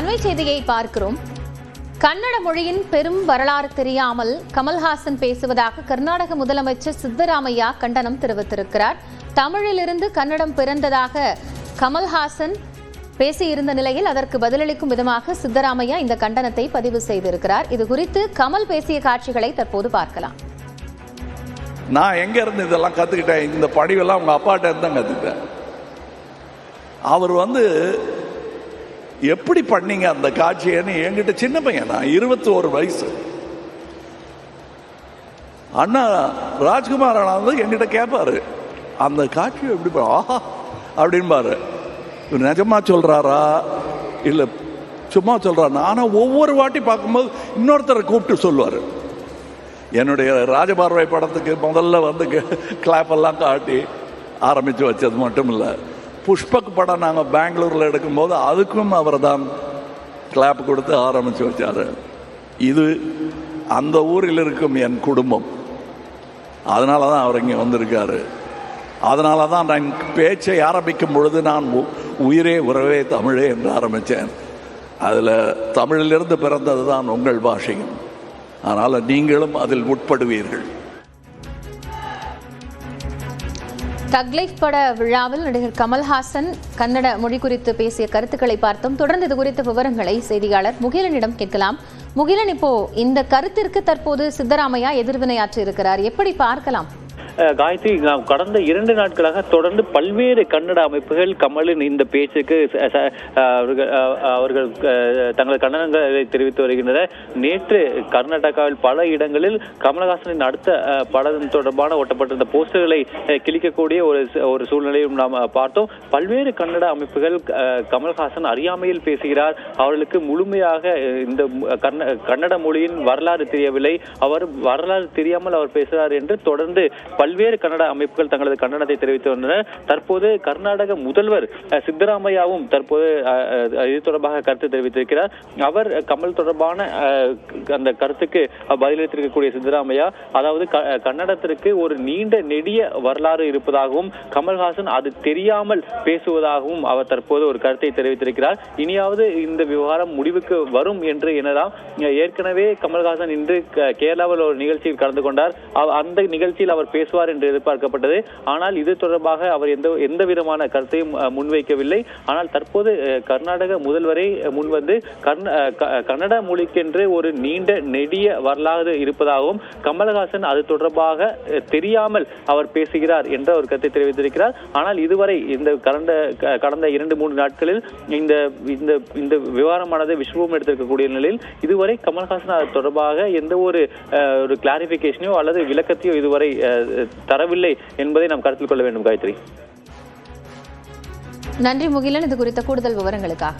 அண்மை செய்தியை பார்க்கிறோம். கன்னட மொழியின் பெரும் வரலாறு தெரியாமல் கமல்ஹாசன் பேசுவதாக கர்நாடக முதலமைச்சர் சித்தராமையா கண்டனம் தெரிவித்திருக்கிறார். தமிழிலிருந்து கன்னடம் பிறந்ததாக கமல்ஹாசன் பேசியிருந்த நிலையில் அதற்கு பதிலளிக்கும் விதமாக சித்தராமையா இந்த கண்டனத்தை பதிவு செய்திருக்கிறார். இது குறித்து கமல் பேசிய காட்சிகளை தற்போது பார்க்கலாம். நான் எங்க இருந்து இதெல்லாம் கத்துக்கிட்டேன்? இந்த படிவெல்லாம் உங்க அப்பாட்ட இருந்து கத்துக்கிட்டேன். அவர் வந்து எப்படி பண்ணீங்க அந்த காட்சியன்னு என்கிட்ட சின்ன பையன் நான் இருபத்தி ஒரு வயசு. அண்ணா ராஜ்குமார் அண்ணா வந்து என்கிட்ட கேட்பாரு அந்த காட்சியை எப்படி ஆஹா அப்படின்பாரு நிஜமா சொல்றாரா? இல்லை சும்மா சொல்றாரா ஆனால் ஒவ்வொரு வாட்டி பார்க்கும்போது இன்னொருத்தரை கூப்பிட்டு சொல்லுவார். என்னுடைய ராஜபார்வை படத்துக்கு முதல்ல வந்து கிளாப் எல்லாம் காட்டி ஆரம்பித்து வச்சது மட்டும் இல்லை. புஷ்பக் படம் நாங்கள் பெங்களூரில் எடுக்கும்போது அதுக்கும் அவர் தான் கிளாப் கொடுத்து ஆரம்பித்து வச்சார். இது அந்த ஊரில் இருக்கும் என் குடும்பம். அதனால தான் அவர் இங்கே வந்திருக்காரு. அதனால தான் நான் பேச்சை ஆரம்பிக்கும் பொழுது நான் உ- உயிரே உறவே தமிழே என்று ஆரம்பித்தேன் அதில் தமிழிலிருந்து பிறந்தது தான் உங்கள் பாஷையும். அதனால் நீங்களும் அதில் உட்படுவீர்கள். தக்லைஃப் பட விழாவில் நடிகர் கமல்ஹாசன் கன்னட மொழி குறித்து பேசிய கருத்துக்களை பார்த்தோம். தொடர்ந்து இது குறித்த விவரங்களை செய்தியாளர் முகிலனிடம் கேட்கலாம். முகிலன் இப்போ இந்த கருத்திற்கு தற்போது சித்தராமையா எதிர்வினையாற்றி இருக்கிறார் எப்படி பார்க்கலாம்? காயத்ரி நாம் கடந்த இரண்டு நாட்களாக தொடர்ந்து பல்வேறு கன்னட அமைப்புகள் கமலின் இந்த பேச்சுக்கு அவர்கள் தங்கள் அவர்கள் கண்டனங்களை தெரிவித்து வருகின்றனர். நேற்று கர்நாடகாவில் பல இடங்களில் கமலஹாசனின் அடுத்த படம் தொடர்பான ஒட்டப்பட்டிருந்த போஸ்டர்களை கிழிக்கக்கூடிய ஒரு ஒரு சூழ்நிலையும் நாம் பார்த்தோம். பல்வேறு கன்னட அமைப்புகள் கமல்ஹாசன் அறியாமையில் பேசுகிறார். அவர்களுக்கு முழுமையாக இந்த கர்ந- கன்னட மொழியின் வரலாறு தெரியவில்லை. அவர் வரலாறு தெரியாமல் அவர் பேசுகிறார் என்று தொடர்ந்து பல்வேறு கன்னட அமைப்புகள் தங்களது கண்டனத்தை தெரிவித்து வந்தன. தற்போது கர்நாடக முதல்வர் சித்தராமையாவும் தற்போது இது தொடர்பாக கருத்து தெரிவித்திருக்கிறார். அவர் கமல் தொடர்பான அந்த கருத்துக்கு பதிலளித்திருக்கக்கூடிய சித்தராமையா அதாவது க- கன்னடத்திற்கு ஒரு நீண்ட நெடிய வரலாறு இருப்பதாகவும் கமல்ஹாசன் அது தெரியாமல் பேசுவதாகவும் அவர் தற்போது ஒரு கருத்தை தெரிவித்திருக்கிறார். இனியாவது இந்த விவகாரம் முடிவுக்கு வரும் என்று எனலாம். ஏற்கனவே கமல்ஹாசன் இன்று கேரளாவில் ஒரு நிகழ்ச்சியில் கலந்து கொண்டார். அந்த நிகழ்ச்சியில் அவர் பேசுவார் என்று எதிர்பார்க்கப்பட்டது. ஆனால் இது தொடர்பாக அவர் எந்த எந்த விதமான கருத்தையும் முன்வைக்கவில்லை. ஆனால் தற்போது கர்நாடக முதல்வரை முன்வந்து கர்ந- க- கன்னட மொழிக்கென்று ஒரு நீண்ட நெடிய வரலாறு இருப்பதாகவும் கமலஹாசன் அது தொடர்பாக தெரியாமல் அவர் பேசுகிறார் என்ற ஒரு கருத்தை தெரிவித்திருக்கிறார். ஆனால் இதுவரை இந்த கடந்த க- கடந்த இரண்டு மூன்று நாட்களில் இந்த இந்த இந்த விவகாரமானது விஸ்வம் எடுத்திருக்கக்கூடிய நிலையில் இதுவரை கமல்ஹாசன் அது தொடர்பாக எந்த ஒரு ஒரு கிளாரிபிகேஷனையோ அல்லது விளக்கத்தையோ இதுவரை தரவில்லை என்பதை நாம் கருத்தில் கொள்ள வேண்டும் காயத்ரி. நன்றி முகிலன் இது குறித்த கூடுதல் விவரங்களுக்காக.